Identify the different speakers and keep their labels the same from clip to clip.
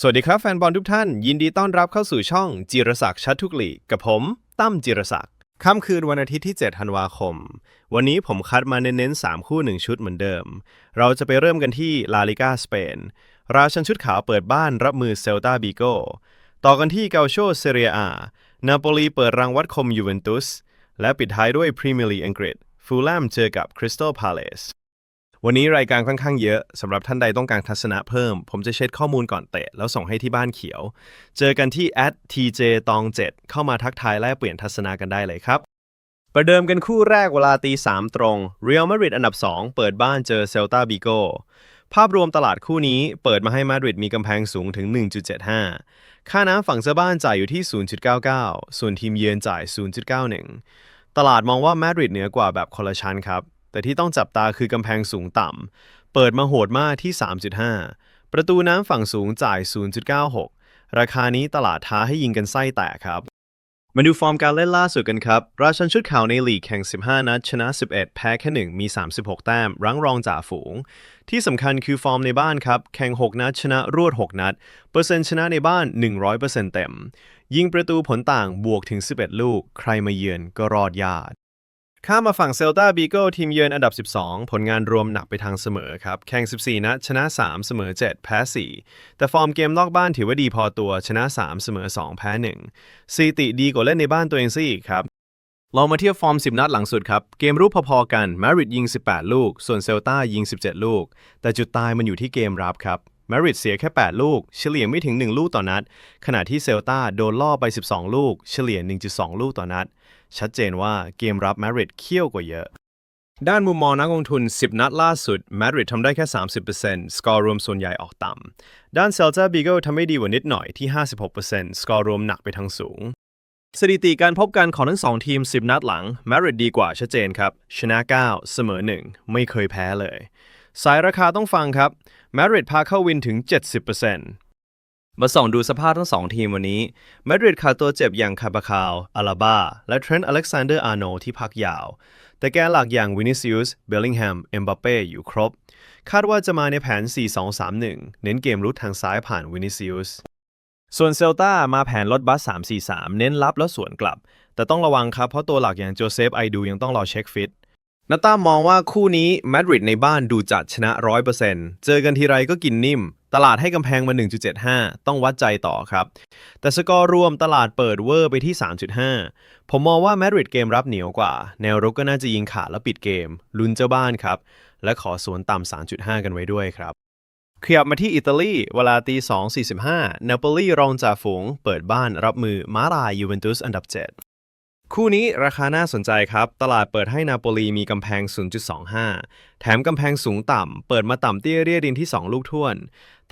Speaker 1: สวัสดีครับแฟนบอลทุกท่าน ยินดีต้อนรับเข้าสู่ช่องจิรศักดิ์ชัดทุกลีกกับผมตั้มจิรศักดิ์ค่ำคืนวันอาทิตย์ที่ 7 ธันวาคม วันนี้ผมคัดมาเน้นๆ 3 คู่ 1 ชุดเหมือนเดิม เราจะไปเริ่มกันที่ลาลิกาสเปน ราชันชุดขาวเปิดบ้านรับมือเซลตาบิโกต่อกันที่เกาโชเซเรียอา นาโปลีเปิดรังวัดคมยูเวนตุส และปิดท้ายด้วยพรีเมียร์ลีกอังกฤษ ฟูลแลมเจอกับคริสตัลพาเลส วันนี้รายการค่อนข้างเยอะสำหรับท่านใดต้องการทัศนะเพิ่ม ผมจะเช็ดข้อมูลก่อนเตะ แล้วส่งให้ที่บ้านเขียว เจอกันที่ @tj ตอง7เข้ามาทักทายแลกเปลี่ยนทัศนะกันได้เลยครับ ประเดิมกันคู่แรกเวลาตี3ตรงเรียลมาดริดอันดับ 2 เปิดบ้านเจอเซลตาบิโกภาพรวมตลาดคู่นี้เปิดมาให้มาดริดมีกำแพงสูงถึง 1.75 ค่าน้ำฝั่งเจ้าบ้านจ่ายอยู่ที่ 0.99 ส่วนทีมเยือนจ่าย 0.91 ตลาดมองว่ามาดริดเหนือกว่าแบบคนละชั้นครับ แต่ที่ต้องจับตาคือกำแพงสูงต่ำ เปิดมาโหดมากที่ 3.5 ประตูน้ำฝั่งสูงจ่าย 0.96 ราคานี้ตลาดท้าให้ยิงกันไส้แตกครับ มาดูฟอร์มการเล่นล่าสุดกันครับ ราชันชุดขาวในลีกแข่ง 15 นัด ชนะ 11 แพ้แค่ 1 มี 36 แต้ม รั้งรองจ่าฝูง ที่สำคัญคือฟอร์มในบ้านครับ แข่ง 6 นัด ชนะรวด 6 นัด เปอร์เซ็นต์ชนะในบ้าน 100%เต็ม ยิงประตูผลต่างบวกถึง 11 ลูก ใครมาเยือนก็รอดยาก ข้ามาฝั่งเซลตาบีโกทีมเยือนอันดับ 12 ผลงานรวมหนักไปทางเสมอครับ แข่ง 14 นัดชนะ 3 เสมอ 7 แพ้ 4 แต่ฟอร์มเกมนอกบ้านถือว่าดีพอตัวชนะ 3 เสมอ 2 แพ้ 1สถิติดีกว่าเล่นในบ้านตัวเองซะอีกครับลองมาเทียบฟอร์ม 10 นัดหลังสุดครับ เกมรูปพอๆกันมาริดยิง 18 ลูก ส่วนเซลตายิง 17 ลูก แต่จุดตายมันอยู่ที่เกมรับครับ มาริดเสียแค่ 8 ลูก เฉลี่ยไม่ถึง 1 ลูกต่อนัด ขณะที่เซลตาโดนล่อไป 12 ลูก เฉลี่ย 1.2 ลูกต่อนัด ชัดเจนว่าเกมรับมาริดเขี้ยวกว่าเยอะ ด้านมุมมองนักลงทุน 10 นัดล่าสุดมาริดทำได้แค่ 30%สกอร์รวมส่วนใหญ่ออกต่ำ ด้านเซลตาบีเกิลทำไม่ดีกว่านิดหน่อยที่ 56%สกอร์รวมหนักไปทางสูงสถิติการพบกันของทั้งสองทีม 10 นัดหลังมาริดดีกว่าชัดเจนครับ ชนะ 9 เสมอ 1 ไม่เคยแพ้เลย สายราคาต้องฟังครับมดริดพาเข้าวินถึง 70%มาส่องดูสภาพทั้งสองทีมวันนี้มดริดขาดตัวเจ็บอย่างคาบาคาวอาลาบาและเทรนต์อเล็กซานเดอร์อาร์โนที่พักยาว แต่แกนหลักอย่างวินิซิอุสเบลลิงแฮมเอ็มบัปเป้อยู่ครบ คาดว่าจะมาในแผน 4-2-3-1 เน้นเกมรุดทางซ้ายผ่านวินิซิอุสส่วนเซลตามาแผนลดบัส 3-4-3 เน้นรับแล้วสวนกลับ แต่ต้องระวังครับเพราะตัวหลักอย่างโจเซฟไอดูยังต้องรอเช็คฟิต นาตามองว่าคู่นี้มาดริดในบ้านดูจัดชนะ 100%เจอกันทีไรก็กินนิ่ม ตลาดให้กำแพงมา 1.75 ต้องวัดใจต่อครับ แต่สกอร์รวมตลาดเปิดเวอร์ไปที่ 3.5 ผมมองว่ามาดริดเกมรับเหนียวกว่า แนวรุกก็น่าจะยิงขาดแล้วปิดเกม ลุ้นเจ้าบ้านครับ และขอสวนต่ำ 3.5 กันไว้ด้วยครับขยับมาที่อิตาลีเวลาตี2.45นาโปลีรองจ่าฝูง เปิดบ้านรับมือมาลายยูเวนตุสอันดับ 7 คู่นี้ราคาน่าสนใจครับ ตลาดเปิดให้นาโปลีมีกำแพง 0.25 แถมกำแพงสูงต่ำ เปิดมาต่ำเตี้ยเรียดินที่ 2 ลูกท่วน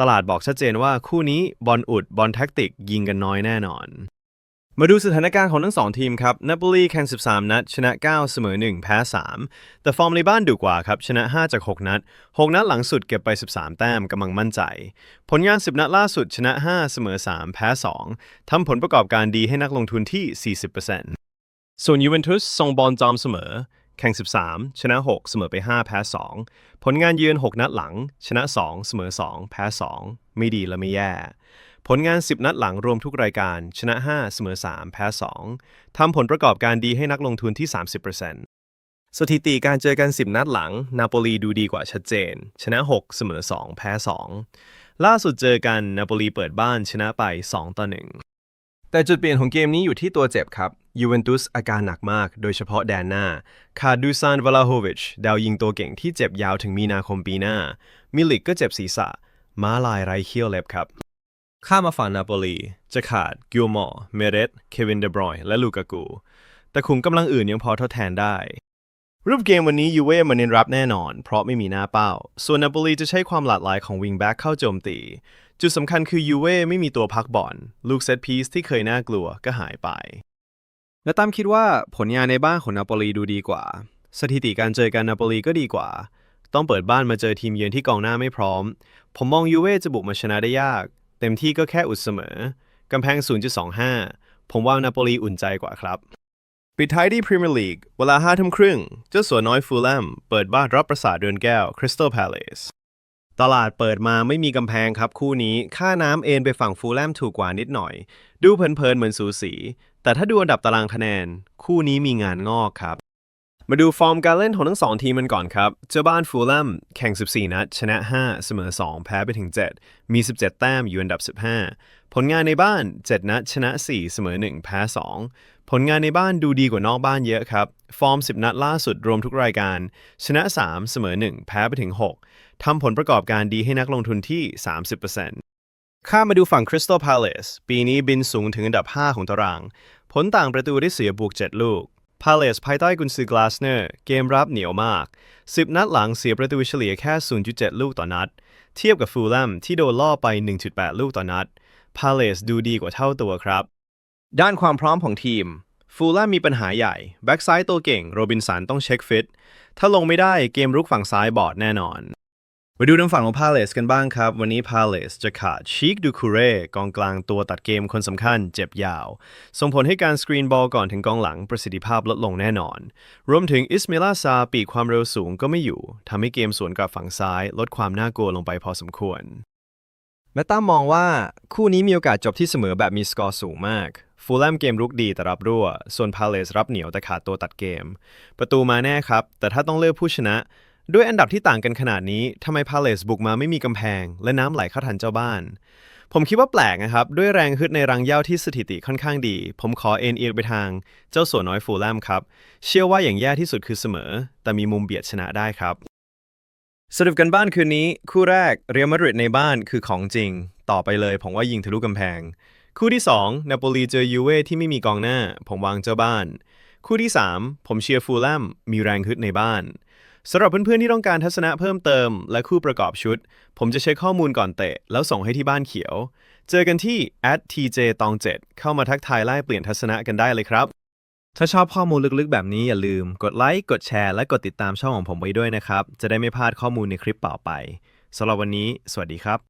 Speaker 1: ตลาดบอกชัดเจนว่าคู่นี้บอลอุดบอลแท็กติกยิงกันน้อยแน่นอน มาดูสถานการณ์ของทั้งสองทีมครับนาโปลีแข่ง 13 นัด ชนะ 9 เสมอ 1 แพ้ 3 แต่ฟอร์มในบ้านดุกว่าครับ ชนะ 5 จาก 6 นัด 6 นัดหลังสุดเก็บไป 13 แต้มกำลังมั่นใจ ผลงาน 10 นัดล่าสุดชนะ 5 เสมอ 3 แพ้ 2ทำผลประกอบการดีให้นักลงทุนที่ 40% ส่วนยูเวนตุสทรงบอลจอมเสมอ แข่ง 13 ชนะ 6 เสมอไป 5 แพ้ 2 ผลงานเยือน 6 นัดหลัง ชนะ 2 เสมอ 2 แพ้ 2 ไม่ดีและไม่แย่ ผลงาน 10 นัดหลังรวมทุกรายการ ชนะ 5 เสมอ 3 แพ้ 2 ทำผลประกอบการดีให้นักลงทุนที่ 30%สถิติการเจอกัน 10 นัดหลัง นาโปลีดูดีกว่าชัดเจน ชนะ 6 เสมอ 2 แพ้ 2 ล่าสุดเจอกัน นาโปลีเปิดบ้านชนะไป 2 ต่อ 1 แต่จุดเปลี่ยนของเกมนี้อยู่ที่ตัวเจ็บครับยูเวนตุสอาการหนักมาก โดยเฉพาะแดนหน้าขาดดูซานวลาโฮวิช ดาวยิงตัวเก่งที่เจ็บยาวถึงมีนาคมปีหน้า มิลิกก็เจ็บศีรษะ ม้าลายไร้เขี้ยวเล็บครับ ข้ามมาฝั่งนาโปลี จะขาดกิลมอร์ เมเรต เควินเดบรอยและลูกากู แต่ขุมกำลังอื่นยังพอทดแทนได้ รูปเกมวันนี้ยูเว่มาเน้นรับแน่นอน เพราะไม่มีหน้าเป้า ส่วนนาโปลีจะใช้ความหลากหลายของวิงแบ็กเข้าโจมตี จุดสำคัญคือยูเว่ไม่มีตัวพักบอลลูกเซตพีซที่เคยน่ากลัวก็หายไป และตามคิดว่าผลงานในบ้านของนาโปลีดูดีกว่า สถิติการเจอกันนาโปลีก็ดีกว่า ต้องเปิดบ้านมาเจอทีมเยือนที่กองหน้าไม่พร้อม ผมมองยูเว่จะบุกมาชนะได้ยาก เต็มที่ก็แค่อุดเสมอกำแพง 0.25 ผมว่านาโปลีอุ่นใจกว่าครับ ปิดท้ายที่พรีเมียร์ลีกเวลา5ทุ่มครึ่งเจ้าสัวน้อยฟูลแลมเปิดบ้านรับประสาทเดือนแก้วคริสตัลพาเลส ตลาดเปิดมาไม่มีกำแพงครับคู่นี้ ค่าน้ำเอนไปฝั่งฟูลแลมถูกกว่านิดหน่อย ดูเพลินๆเหมือนสูสี แต่ถ้าดูอันดับตารางคะแนน คู่นี้มีงานงอกครับ มาดูฟอร์มการเล่นของทั้งสองทีมกันก่อนครับ เจ้าบ้านฟูลแลมแข่ง 14 นัด ชนะ 5 เสมอ 2 แพ้ไปถึง 7 มี 17 แต้มอยู่อันดับ 15 ผลงานในบ้าน 7 นัด ชนะ 4 เสมอ 1 แพ้ 2 ผลงานในบ้านดูดีกว่านอกบ้านเยอะครับ ฟอร์ม 10 นัดล่าสุดรวมทุกรายการ ชนะ 3 เสมอ 1 แพ้ไปถึง 6 ทำผลประกอบการดีให้นักลงทุนที่ 30%ข้ามมาดูฝั่ง Crystal Palace ปีนี้บินสูงถึงอันดับ 5 ของตาราง ผลต่างประตูได้เสียบวก 7 ลูก Palace ภายใต้กุนซือกลาสเนอร์ เกมรับเหนียวมาก 10 นัดหลังเสียประตูเฉลี่ยแค่ 0.7 ลูกต่อนัด เทียบกับฟูลแลมที่โดนล่อไป 1.8 ลูกต่อนัด Palace ดูดีกว่าเท่าตัวครับ ด้านความพร้อมของทีม ฟูลแลมมีปัญหาใหญ่ แบ็กซ้ายตัวเก่ง โรบินสันต้องเช็คฟิต ถ้าลงไม่ได้เกมรุกฝั่งซ้ายบอดแน่นอน มาดูทางฝั่งของ Palace กันบ้างครับ วันนี้ Palace จะขาดชีคดูคูเร่กองกลางตัวตัดเกมคนสำคัญเจ็บยาว ส่งผลให้การสกรีนบอลก่อนถึงกองหลังประสิทธิภาพลดลงแน่นอน รวมถึงอิสเมลาซาปีกความเร็วสูงก็ไม่อยู่ทำให้เกมสวนกลับฝั่งซ้าย ลดความน่ากลัวลงไปพอสมควรแมตตามองว่าคู่นี้มีโอกาสจบที่เสมอแบบมีสกอร์สูงมากฟูลแลมเกมรุกดีแต่รับรั่ว ส่วนพาเลสรับเหนียวแต่ขาดตัวตัดเกม ประตูมาแน่ครับ แต่ถ้าต้องเลือกผู้ชนะ ด้วยอันดับที่ต่างกันขนาดนี้ทำไมพาเลสบุกมาไม่มีกำแพง และน้ำไหลเข้าทันเจ้าบ้าน ผมคิดว่าแปลกนะครับ ด้วยแรงฮึดในรังเหย้าที่สถิติค่อนข้างดี ผมขอเอ็นเอียงไปทางเจ้าสัวน้อยฟูลแลมครับ เชื่อว่าอย่างแย่ที่สุดคือเสมอ แต่มีมุมเบียดชนะได้ครับ สรุปกันบ้านคืนนี้ คู่แรกเรียลมาดริดในบ้านคือของจริง ต่อไปเลยผมว่ายิงทะลุกำแพง คู่ที่2นาโปลีเจอยูเว่ที่ไม่มีกองหน้า ผมวางเจ้าบ้าน คู่ที่ 3 ผมเชียร์ฟูลแลมมีแรงฮึดในบ้าน สำหรับเพื่อนๆที่ต้องการทัศนะเพิ่มเติม และคู่ประกอบชุด ผมจะเช็คข้อมูลก่อนเตะ แล้วส่งให้ที่บ้านเขียว เจอกันที่ @tj ตอง7เข้ามาทักทายไล่เปลี่ยนทัศนะกันได้เลยครับ ถ้าชอบข้อมูลลึกๆ แบบนี้อย่าลืม กดไลค์กดแชร์และกดติดตามช่องของผมไว้ด้วยนะครับ จะได้ไม่พลาดข้อมูลในคลิปต่อไปสำหรับวันนี้ สวัสดีครับ